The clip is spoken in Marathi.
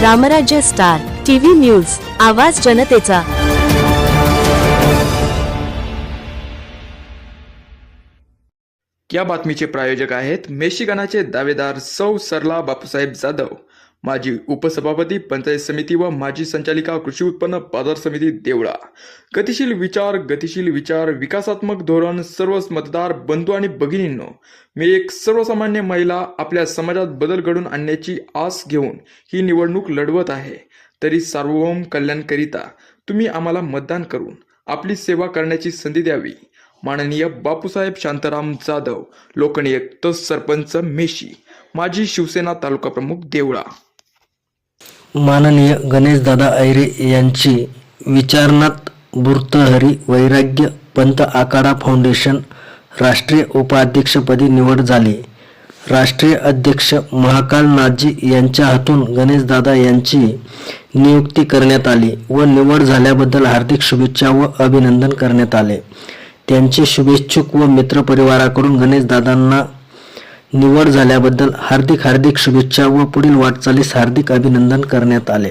रामराज्य स्टार टीव्ही न्यूज आवाज जनतेचा. या बातमीचे प्रायोजक आहेत? मेशिगनाचे दावेदार सौ सरला बापूसाहेब जाधव. माजी उपसभापती पंचायत समिती व माजी संचालिका कृषी उत्पन्न बाजार समिती देवळा. गतिशील विचार गतिशील विचार विकासात्मक धोरण सर्वच मतदार बंधू आणि भगिनींनो मी एक सर्वसामान्य महिला आपल्या समाजात बदल घडून आणण्याची आस घेऊन ही निवडणूक लढवत आहे. तरी सार्वभौम कल्याणकरिता तुम्ही आम्हाला मतदान करून आपली सेवा करण्याची संधी द्यावी. माननीय बापूसाहेब शांताराम जाधव लोकनियुक्त सरपंच मेशी माजी शिवसेना तालुका प्रमुख देवळा. माननीय गणेशदादा ऐरे यांची विचारणात भूर्तहरी वैराग्य पंत आकारा फाउंडेशन राष्ट्रीय उपाध्यक्षपदी निवड झाली. राष्ट्रीय अध्यक्ष महाकाल नाथजी यांच्या हातून गणेशदादा यांची नियुक्ती करण्यात आली व निवड झाल्याबद्दल हार्दिक शुभेच्छा व अभिनंदन करण्यात आले. त्यांचे शुभेच्छुक व मित्रपरिवाराकडून गणेशदादांना निवड झाल्याबद्दल हार्दिक हार्दिक शुभेच्छा व पुढील वाटचालीस हार्दिक अभिनंदन करण्यात आले.